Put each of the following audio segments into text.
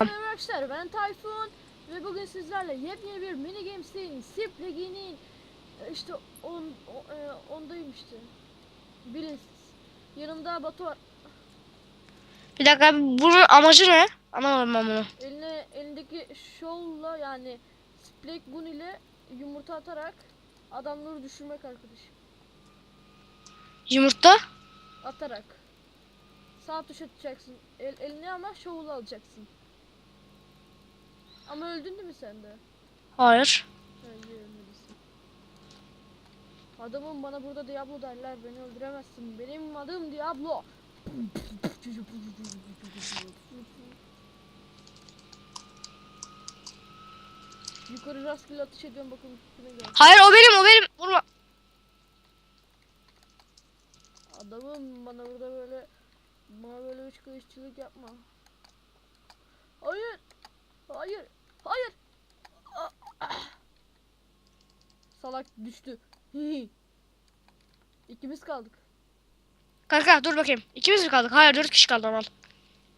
Arkadaşlar ben Tayfun ve bugün sizlerle yepyeni bir mini games'in Sip Ligi'nin e, işte on, o, e, ondayım işte. Bilin. Yanımda Batu var. Bir dakika bunun amacı ne? Anlamadım ben bunu. Eline elindeki şovla yani Spike Gun ile yumurta atarak adamları düşürmek arkadaşım. Yumurta? Atarak. Sağ tuş atacaksın. El, eline ama şovla alacaksın. Ama öldün değil mi sen de? Hayır. Ölmelisin. Adamım bana burada Diablo derler. Beni öldüremezsin. Benim adım Diablo. Yukarı rastgele atış ediyorum bakın kime gel. Hayır o benim o benim. Vurma. Adamım bana burada böyle bana böyle üç kılıççılık yapma. Hayır. Hayır. Hayır. Ah, ah. Salak düştü. İkimiz kaldık. Kanka dur bakayım. İkimiz mi kaldık? Hayır dört kişi kaldı aman.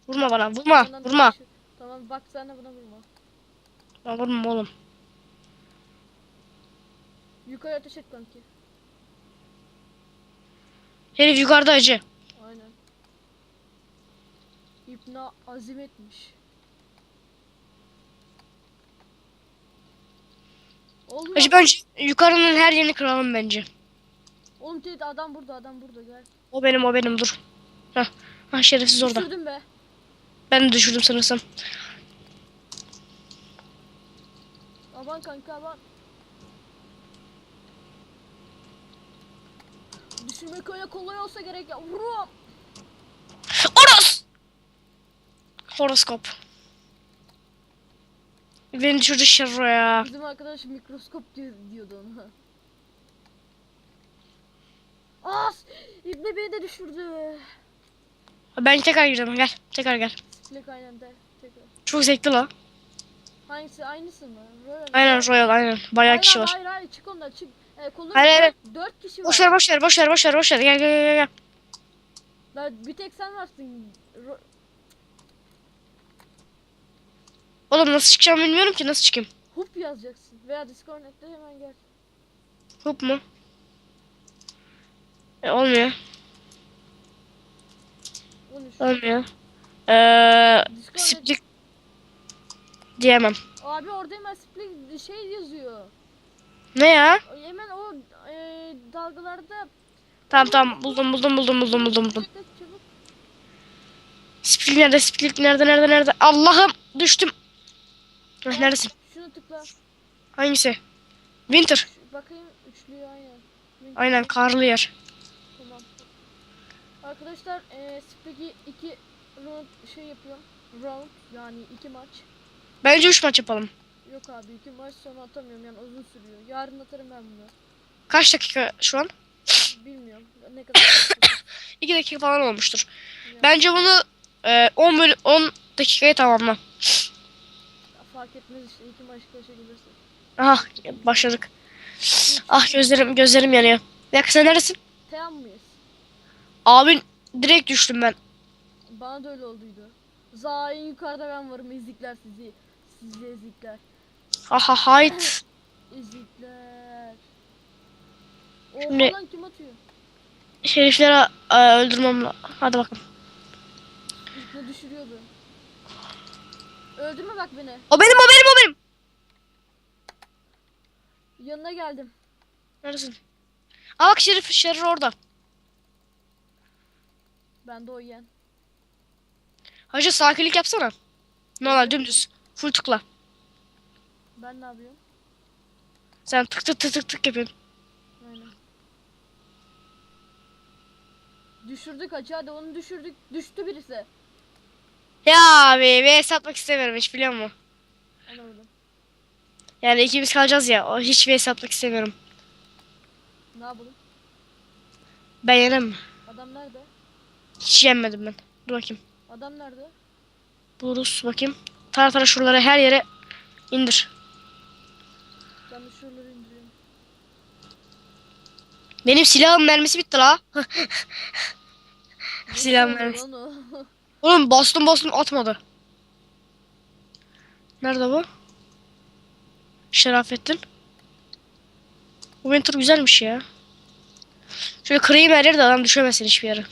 Vurma bana vurma vurma. Tamam bak sen de buna vurma. Lan vurma oğlum. Yukarı ateş et kanki. Herif yukarıda acı. Aynen. İbna azim etmiş. Oğlum, Acı bence yukarının her yerini kıralım bence. oğlum dedi adam burada adam burada gel. O benim o benim dur. Hah. Ha şerefsiz orada. Düşürdüm be. Ben de düşürdüm sanırsam. Aman kanka aman. Düşürmek öyle kolay olsa gerek ya. Vurum. Oros! Horoskop. Beni düşürdü şerro ya. Bizim arkadaş mikroskop diyor, diyordu ona. As! İbne beni de düşürdü. Ben tekrar gireceğim gel. Tekrar gel. Splik aynen de. Tekrar. Çok zevkli la. Hangisi aynısı mı? Royal. Aynen Royal aynen. Bayağı Hayır kişi var. Hayır hayır çık ondan çık. Ee, kolları Hayır, hayır. dört, dört kişi var. Boş ver boş ver boş ver boş ver boş ver. Gel gel gel gel. Lan bir tek sen varsın. Ro- Oğlum nasıl çıkacağımı bilmiyorum ki nasıl çıkayım. Hup yazacaksın. Veya Disconnect'te hemen gel. Hop mu? E, olmuyor. 13. Olmuyor. Disconnect. split diyemem. Abi orada hemen split şey yazıyor. Ne ya? Hemen o e, dalgalarda Tamam tamam buldum buldum buldum buldum buldum buldum. Çabuk, çabuk. Split nerede split nerede nerede nerede? Allah'ım düştüm. Heh, neredesin? Şunu tıkla. Hangisi? Winter. Şu- bakayım üçlüyü aynen. Aynen karlı yer. Arkadaşlar e, Spike'i iki round şey yapıyorum. Round yani iki maç. Bence 3 maç yapalım. Yok abi iki maç sonra atamıyorum yani uzun sürüyor. Yarın atarım ben bunu. Kaç dakika şu an? Bilmiyorum ne kadar. sürecek. 2 dakika falan olmuştur. Yani Bence bunu e, 10 bölü 10 dakikaya tamamla. Fark etmez işte iki maç koşabilirsin. Aha başladık. Ah gözlerim gözlerim yanıyor. Dakika sen neredesin? Teyan mıyız? Abin direkt düştüm ben. Bana da öyle olduydu. Zaten yukarıda ben varım ezikler sizi. Sizi ezikler. Aha hayt. Ezikler. Şimdi- Oha lan kim atıyor? Şerifleri e, öldürmem Hadi bakalım. İlkne düşürüyordu. Öldürme bak beni. O benim o benim o benim. Yanına geldim. Neredesin? Aa bak Şerif Şerif orada. Ben de o yiyen. Hacı sakinlik yapsana. Normal dümdüz. Full tıkla. Ben ne yapıyorum? Sen tık tık tık tık tık yapıyorsun. Aynen. Düşürdük hacı hadi onu düşürdük. Düştü birisi. Ya abi ve satmak istemiyorum hiç biliyor musun? Anlamadım. Yani ikimiz kalacağız ya. O hiç vs atmak istemiyorum. Ne yapalım? Ben yenem? Adam nerede? Hiç yenmedim ben. Dur bakayım. Adam nerede? Buluruz bakayım. Tara tara şuralara her yere. İndir. Ben de şuraları indireyim. Benim silahım mermisi bitti la. Silah Nasıl oldu mermisi. Oğlum bastım bastım atmadı. Nerede bu? Şerafettin. Bu mentor güzelmiş ya. Şöyle kırayım her yeri de adam düşemesin hiçbir yere.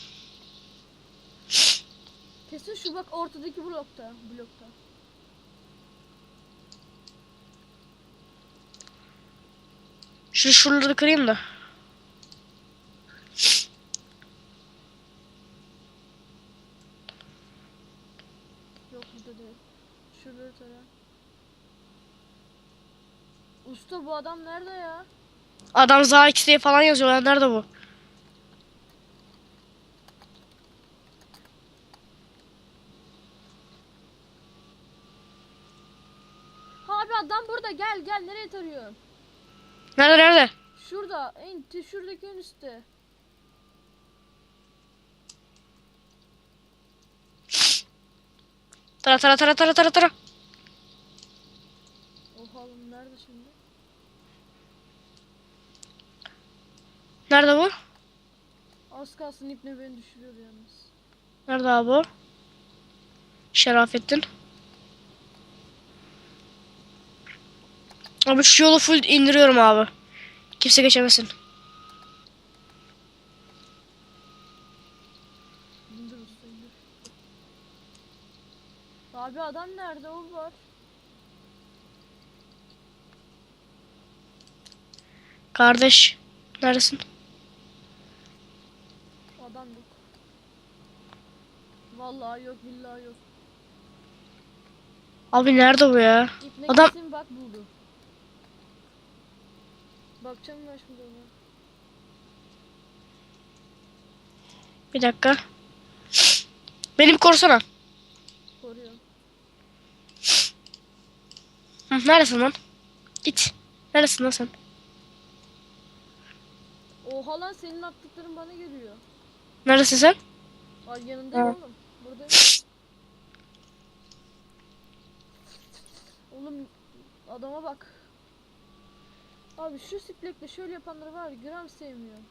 Şu bak ortadaki blokta. Blokta. Şu şuraları kırayım da. Yok burada değil. Şuraları tara. Usta bu adam nerede ya? Adam za diye falan yazıyor. Lan nerede bu? Adam burada gel gel nereye tarıyorsun? Nerede nerede? Şurada en şuradaki en üstte. Tara tara tara tara tara tara. Oha oğlum nerede şimdi? Nerede bu? Az kalsın ipne beni düşürüyor yalnız. Nerede abi o? Şerafettin. Abi şu yolu full indiriyorum abi. Kimse geçemesin. Abi adam nerede o var? Kardeş. Neredesin? Adam yok. Vallahi yok billahi yok. Abi nerede bu ya? İpne Adam- kesin bak buldu. Bakacağım ben şimdi ona. Bir dakika. Beni bir korusana. Koruyor. Hı, neredesin lan? Git. Neredesin lan sen? Oha lan senin attıkların bana geliyor. Neredesin sen? Ay yanındayım Ha. oğlum. Buradayım. Oğlum adama bak. Abi şu siplekle şöyle yapanları var gram sevmiyorum.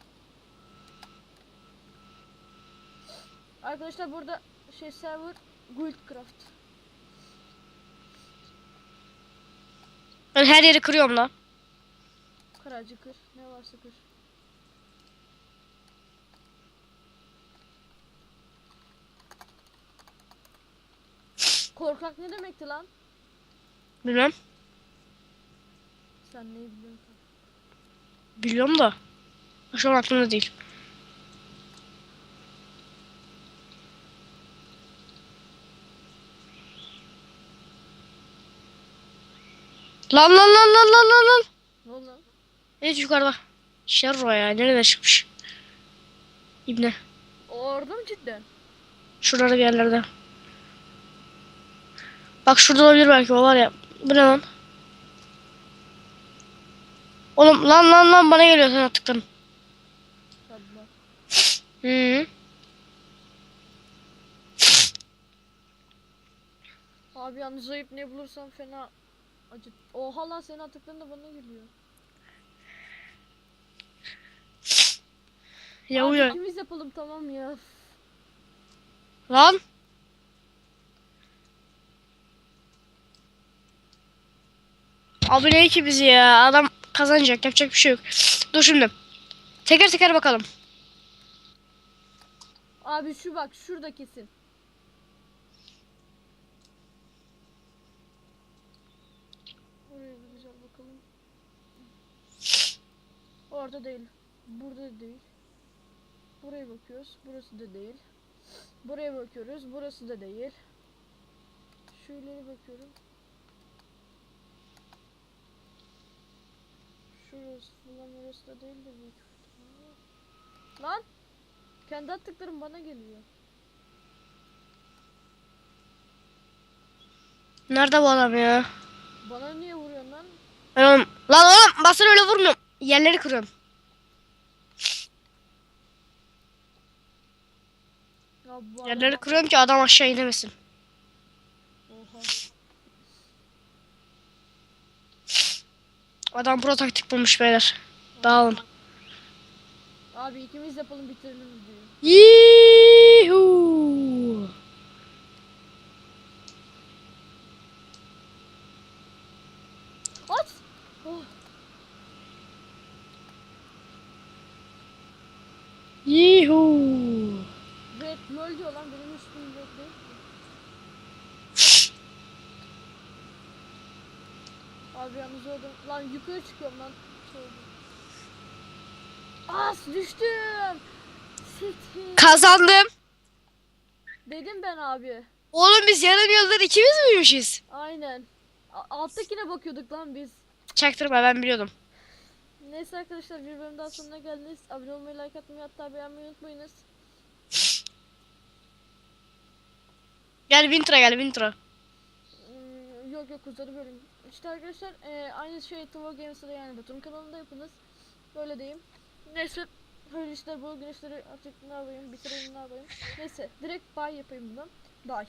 Arkadaşlar burada şey server Guildcraft. Ben her yeri kırıyorum lan. Karacı kır. Ne varsa kır. Korkak ne demekti lan? Bilmem. Sen neyi biliyorsun? Biliyorum da. Şu an aklımda değil. Lan lan lan lan lan lan lan. Ne oldu? Evet yukarıda. Şerro ya. Nereden çıkmış? İbne. Orada mı cidden? Şurada bir yerlerde. Bak şurada olabilir belki o var ya. Bu ne lan? Oğlum lan lan lan bana geliyor. Hadi bak. Hı. Abi yalnız zayıf ne bulursam fena acı. Oha lan senin attıkların da bana geliyor. Ya Abi uyan. ikimiz yapalım tamam ya. Lan. Abi ne ki bizi ya? Adam kazanacak. Yapacak bir şey yok. Dur şimdi. Teker teker bakalım. Abi şu bak şurada kesin. Orada değil. Burada da değil. Buraya bakıyoruz. Burası da değil. Buraya bakıyoruz. Burası da değil. Şöyle bakıyorum. Şurası falan orası da değil de büyük. Lan! Kendi attıklarım bana geliyor. Nerede bu adam ya? Bana niye vuruyorsun lan? Ben oğlum. Lan oğlum basın öyle vurmuyorum. Yerleri kırıyorum. Yerleri kırıyorum ki adam aşağı inemesin. Oha. Adam pro taktik bulmuş beyler. Dağılın. Abi ikimiz yapalım bitirelim videoyu. Yuhuu. At! Oh, Yuhuu. red lol diyor lan benim üstüm red değil. ki. Abi yalnız oldum. Lan yukarı çıkıyorum lan. As düştüm. City. Kazandım. Dedim ben abi. Oğlum biz yarım yıldır ikimiz miymişiz? Aynen. A- alttakine bakıyorduk lan biz. Çaktırma ben biliyordum. Neyse arkadaşlar bir bölüm daha sonuna geldiniz. Abone olmayı, like atmayı hatta beğenmeyi unutmayınız. Gel Vintra gel Vintra. Yok yok uzadı bölüm. İşte arkadaşlar e, aynı şey Tavo Games'da yani Batur'un kanalında yapınız. Böyle diyeyim. Neyse böyle işler bol güneşleri artık ne yapayım bitireyim ne yapayım. Neyse direkt bye yapayım bundan. Bye.